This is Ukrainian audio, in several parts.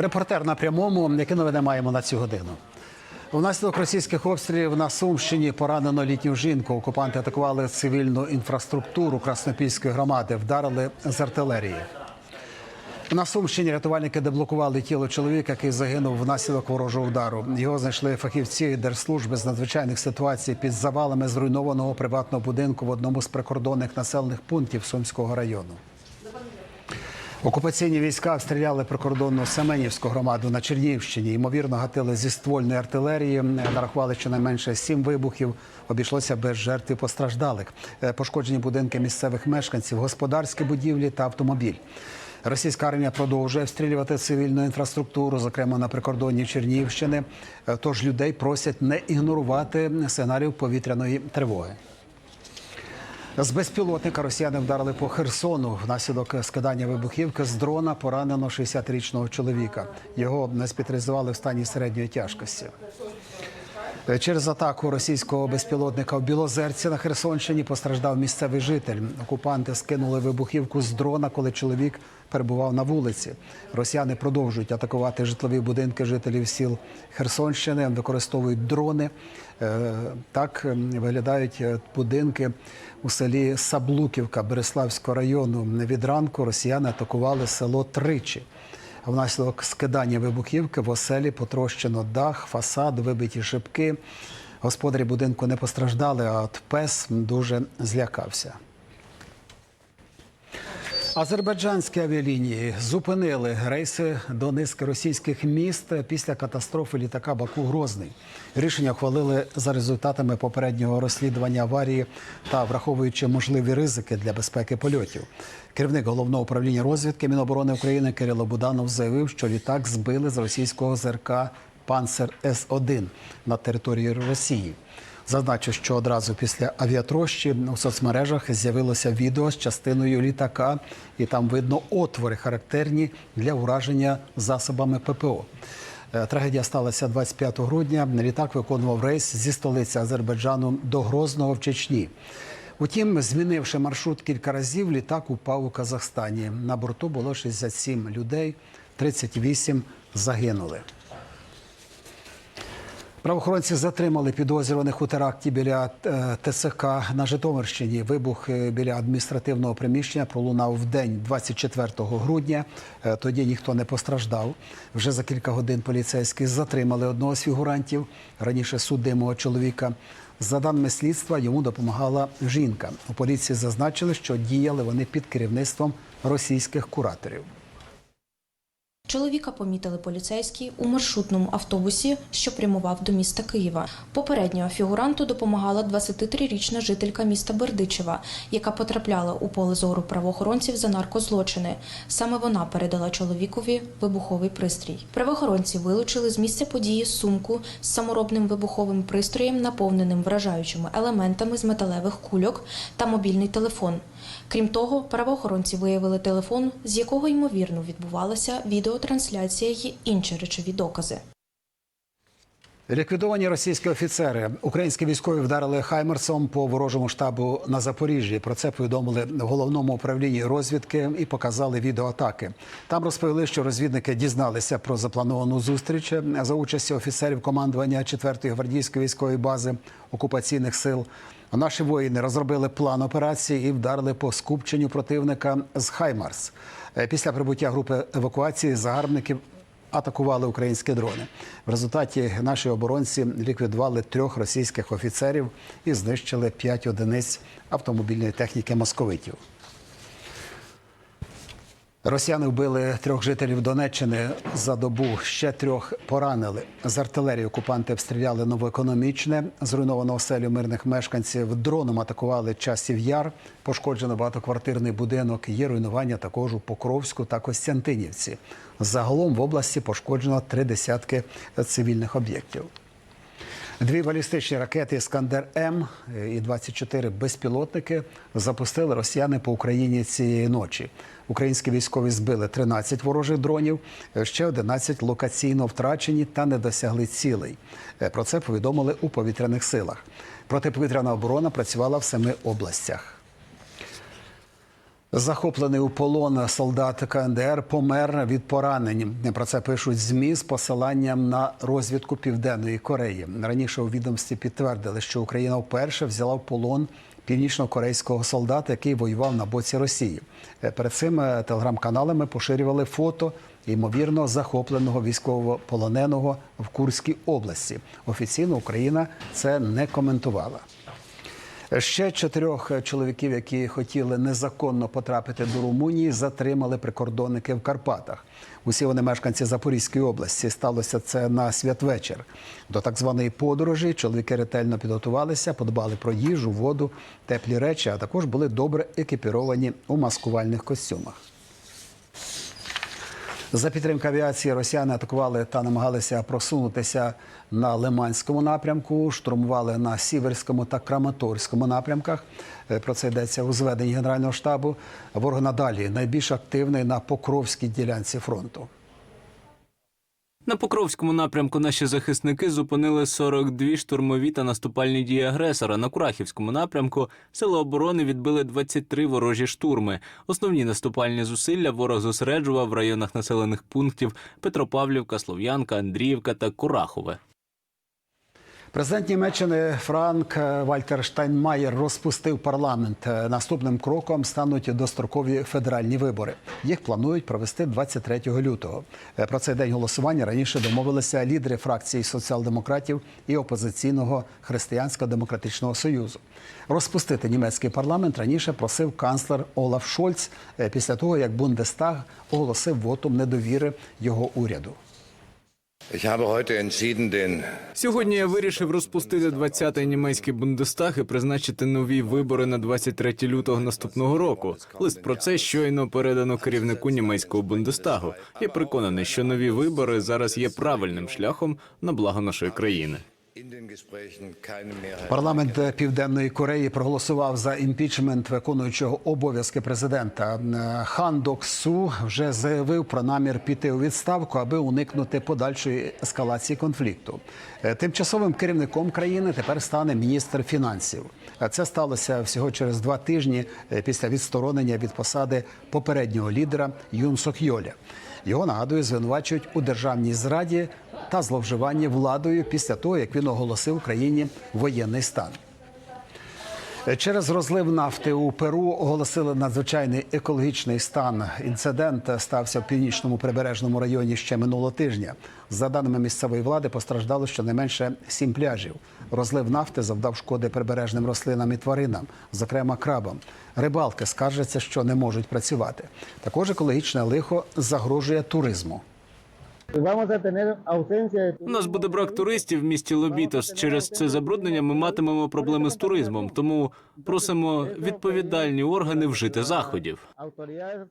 Репортер на прямому, які новини маємо на цю годину. Внаслідок російських обстрілів на Сумщині поранено літню жінку. Окупанти атакували цивільну інфраструктуру Краснопільської громади, вдарили з артилерії. На Сумщині рятувальники деблокували тіло чоловіка, який загинув внаслідок ворожого удару. Його знайшли фахівці держслужби з надзвичайних ситуацій під завалами зруйнованого приватного будинку в одному з прикордонних населених пунктів Сумського району. Окупаційні війська обстріляли прикордонну Семенівську громаду на Чернігівщині. Ймовірно, гатили зі ствольної артилерії. Нарахували щонайменше сім вибухів. Обійшлося без жертв і постраждалих. Е, Пошкоджені будинки місцевих мешканців, господарські будівлі та автомобіль. Російська армія продовжує обстрілювати цивільну інфраструктуру, зокрема на прикордонні Чернігівщини. Е, Тож людей просять не ігнорувати сигналів повітряної тривоги. З безпілотника росіяни вдарили по Херсону. Внаслідок скидання вибухівки з дрона поранено 60-річного чоловіка. Його госпіталізували в стані середньої тяжкості. Через атаку російського безпілотника в Білозерці на Херсонщині постраждав місцевий житель. Окупанти скинули вибухівку з дрона, коли чоловік перебував на вулиці. Росіяни продовжують атакувати житлові будинки жителів сіл Херсонщини, використовують дрони. Е, Так виглядають е, будинки у селі Саблуківка Береславського району. Від ранку росіяни атакували село тричі. Внаслідок скидання вибухівки в оселі потрощено дах, фасад, вибиті шибки. Господарі будинку не постраждали, а от пес дуже злякався. Азербайджанські авіалінії зупинили рейси до низки російських міст після катастрофи літака Баку Грозний. Рішення ухвалили за результатами попереднього розслідування аварії та враховуючи можливі ризики для безпеки польотів. Керівник головного управління розвідки Міноборони України Кирило Буданов заявив, що літак збили з російського ЗРК Панцер С-1 на території Росії. Зазначу, що одразу після авіатрощі у соцмережах з'явилося відео з частиною літака, і там видно отвори, характерні для ураження засобами ППО. Е, Трагедія сталася 25 грудня. Літак виконував рейс зі столиці Азербайджану до Грозного в Чечні. Утім, змінивши маршрут кілька разів, літак упав у Казахстані. На борту було 67 людей, 38 загинули. Правоохоронці затримали підозрюваних у теракті біля е, ТСК на Житомирщині. Вибух е, біля адміністративного приміщення пролунав в день 24 грудня. Е, Тоді ніхто не постраждав. Вже за кілька годин поліцейські затримали одного з фігурантів, раніше судимого чоловіка. За даними слідства, йому допомагала жінка. У поліції зазначили, що діяли вони під керівництвом російських кураторів. Чоловіка помітили поліцейські у маршрутному автобусі, що прямував до міста Києва. Попередньо фігуранту допомагала 23-річна жителька міста Бердичева, яка потрапляла у поле зору правоохоронців за наркозлочини. Саме вона передала чоловікові вибуховий пристрій. Правоохоронці вилучили з місця події сумку з саморобним вибуховим пристроєм, наповненим вражаючими елементами з металевих кульок та мобільний телефон. Крім того, правоохоронці виявили телефон, з якого ймовірно відбувалася відеотрансляція й інші речові докази. Ліквідовані російські офіцери. Українські військові вдарили хаймерсом по ворожому штабу на Запоріжжі. Про це повідомили в головному управлінні розвідки і показали відеоатаки. Там розповіли, що розвідники дізналися про заплановану зустріч за участі офіцерів командування 4-ї гвардійської військової бази окупаційних сил. Наші воїни розробили план операції і вдарили по скупченню противника з Хаймарс. Після прибуття групи евакуації загарбників атакували українські дрони. В результаті наші оборонці ліквідували трьох російських офіцерів і знищили п'ять одиниць автомобільної техніки московитів. Росіяни вбили трьох жителів Донеччини за добу. Ще трьох поранили. З артилерії окупанти обстріляли новоекономічне, зруйновано оселю мирних мешканців. Дроном атакували часів яр. Пошкоджено багатоквартирний будинок. Є руйнування також у Покровську та Костянтинівці. Загалом в області пошкоджено три десятки цивільних об'єктів. Дві балістичні ракети Іскандер М і 24 безпілотники запустили росіяни по Україні цієї ночі. Українські військові збили 13 ворожих дронів, ще 11 локаційно втрачені та не досягли цілей. Е, Про це повідомили у повітряних силах. Протиповітряна оборона працювала в семи областях. Захоплений у полон солдат КНДР помер від поранень. Про це пишуть змі з посиланням на розвідку Південної Кореї. Раніше у відомстві підтвердили, що Україна вперше взяла в полон північно-корейського солдата, який воював на боці Росії. Е, Перед цим е, телеграм-каналами поширювали фото ймовірно захопленого військовополоненого в Курській області. Офіційно Україна це не коментувала. Ще чотирьох чоловіків, які хотіли незаконно потрапити до Румунії, затримали прикордонники в Карпатах. Усі вони мешканці Запорізької області. Сталося це на святвечір. До так званої подорожі чоловіки ретельно підготувалися, подбали про їжу, воду, теплі речі, а також були добре екіпіровані у маскувальних костюмах. За підтримки авіації росіяни атакували та намагалися просунутися на Лиманському напрямку, штурмували на Сіверському та Краматорському напрямках. Е, Про це йдеться у зведенні Генерального штабу. Ворог надалі найбільш активний на Покровській ділянці фронту. На Покровському напрямку наші захисники зупинили 42 штурмові та наступальні дії агресора. На Курахівському напрямку сили оборони відбили 23 ворожі штурми. Основні наступальні зусилля ворог зосереджував в районах населених пунктів Петропавлівка, Слов'янка, Андріївка та Курахове. Президент Німеччини Франк Вальтер Штайнмаєр розпустив парламент. Наступним кроком стануть дострокові федеральні вибори. Їх планують провести 23 лютого. Про цей день голосування раніше домовилися лідери фракції соціал-демократів і опозиційного християнсько-демократичного союзу. Розпустити німецький парламент раніше просив канцлер Олаф Шольц е, після того, як Бундестаг оголосив вотум недовіри його уряду. Сьогодні я вирішив розпустити 20-й німецький бундестаг і призначити нові вибори на 23 лютого наступного року. Лист про це щойно передано керівнику німецького бундестагу. Я переконаний, що нові вибори зараз є правильним шляхом на благо нашої країни. Парламент Південної Кореї проголосував за імпічмент виконуючого обов'язки президента. Хан Док Су вже заявив про намір піти у відставку, аби уникнути подальшої ескалації конфлікту. Е, Тимчасовим керівником країни тепер стане міністр фінансів. Е, Це сталося всього через два тижні е, після відсторонення від посади попереднього лідера Юн Сок Йоля. Його нагадую, звинувачують у державній зраді та зловживанні владою після того, як він оголосив в країні воєнний стан. Через розлив нафти у Перу оголосили надзвичайний екологічний стан. Інцидент стався в північному прибережному районі ще минулого тижня. За даними місцевої влади, постраждало щонайменше сім пляжів. Розлив нафти завдав шкоди прибережним рослинам і тваринам, зокрема крабам. Рибалки скаржаться, що не можуть працювати. Також екологічне лихо загрожує туризму. Vamos a tener ausencia de У нас буде брак туристів в місті Лобітос. Через це забруднення ми матимемо проблеми з туризмом. Тому просимо відповідальні органи вжити заходів. autoridades.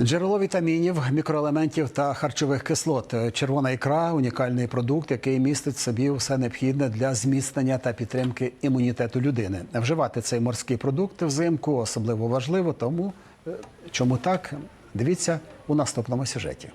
Джерело вітамінів, мікроелементів та харчових кислот. Червона ікра унікальний продукт, який містить в собі все необхідне для зміцнення та підтримки імунітету людини. Вживати цей морський продукт взимку особливо важливо. Тому е, чому так? Дивіться у наступному сюжеті.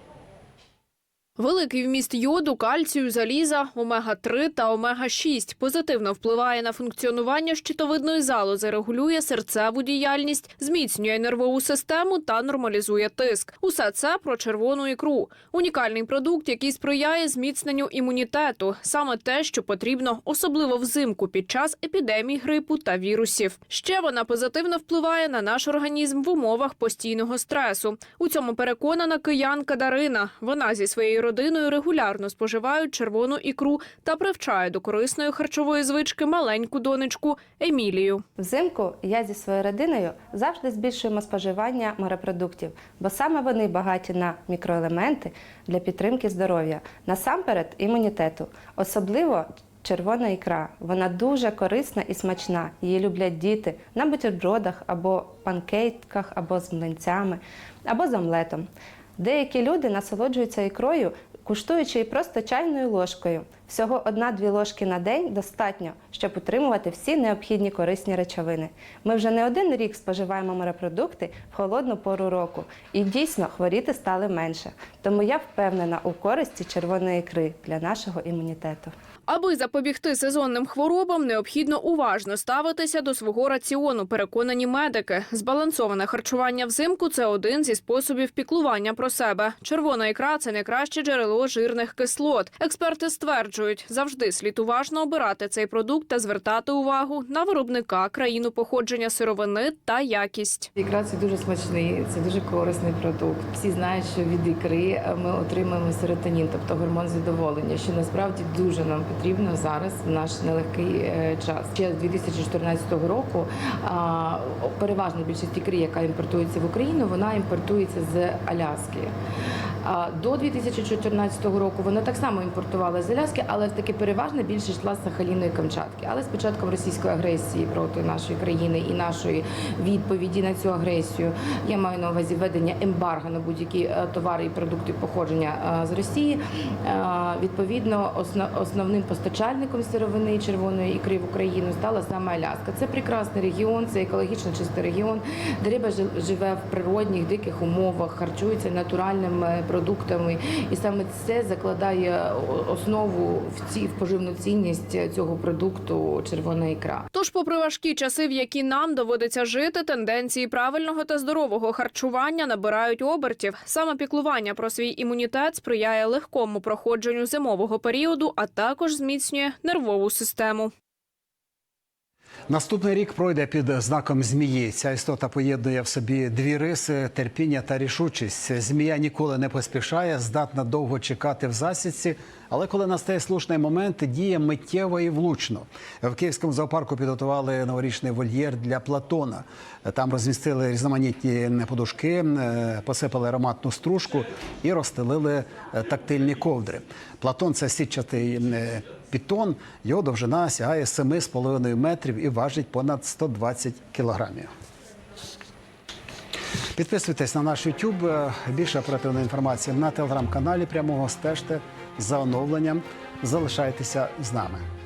Великий вміст йоду, кальцію, заліза, омега-3 та омега-6 позитивно впливає на функціонування щитовидної залози, регулює серцеву діяльність, зміцнює нервову систему та нормалізує тиск. Усе це про червону ікру. Унікальний продукт, який сприяє зміцненню імунітету. Саме те, що потрібно, особливо взимку під час епідемій грипу та вірусів. Ще вона позитивно впливає на наш організм в умовах постійного стресу. У цьому переконана киянка Дарина. Вона зі своєю родиною регулярно споживають червону ікру та привчає до корисної харчової звички маленьку донечку Емілію. Взимку я зі своєю родиною завжди збільшуємо споживання морепродуктів, бо саме вони багаті на мікроелементи для підтримки здоров'я, насамперед імунітету, особливо. Червона ікра, вона дуже корисна і смачна. Її люблять діти на бутербродах або панкейках, або з млинцями, або з омлетом. Деякі люди насолоджуються ікрою, куштуючи її просто чайною ложкою. Всього одна-дві ложки на день достатньо, щоб утримувати всі необхідні корисні речовини. Ми вже не один рік споживаємо морепродукти в холодну пору року, і дійсно хворіти стали менше. Тому я впевнена у користі червоної ікри для нашого імунітету. Аби запобігти сезонним хворобам, необхідно уважно ставитися до свого раціону. Переконані медики. Збалансоване харчування взимку це один зі способів піклування про себе. Червона ікра це найкраще джерело жирних кислот. Експерти стверджують, завжди слід уважно обирати цей продукт та звертати увагу на виробника, країну походження сировини та якість. Ікра це дуже смачний, це дуже корисний продукт. Всі знають, що від ікри ми отримуємо серотонін, тобто гормон задоволення, що насправді дуже нам потрібно зараз в наш нелегкий е, час. Ще з 2014 року переважна більшість ікри, яка імпортується в Україну, вона імпортується з Аляски. До 2014 року вона так само імпортувала з Аляски, але таки переважна більшість йшла з Сахаліної Камчатки. Але з початком російської агресії проти нашої країни і нашої відповіді на цю агресію, я маю на увазі введення ембарго на будь-які е, товари і продукти походження е, з Росії. Відповідно, осно- основним постачальником сировини червоної ікри в Україну стала саме Аляска. Це прекрасний регіон, це екологічно чистий регіон, де риба живе в природних диких умовах, харчується натуральними продуктами, і саме це закладає основу в ці в поживну цінність цього продукту червона ікра. Тож, попри важкі часи, в які нам доводиться жити, тенденції правильного та здорового харчування набирають обертів. Саме піклування про свій імунітет сприяє легкому проходженню зимового періоду, а також зміцнює нервову систему. Наступний рік пройде під знаком змії. Ця істота поєднує в собі дві риси терпіння та рішучість. Змія ніколи не поспішає, здатна довго чекати в засідці, але коли настає слушний момент, діє миттєво і влучно. В Київському зоопарку підготували новорічний вольєр для Платона. Там розмістили різноманітні подушки, е, посипали ароматну стружку і розстелили е, тактильні ковдри. Платон це сітчатий е, пітон. Його довжина сягає 7,5 метрів і важить понад 120 кілограмів. Підписуйтесь на наш YouTube. Більше оперативної інформації на телеграм-каналі. Прямого стежте за оновленням. Залишайтеся з нами.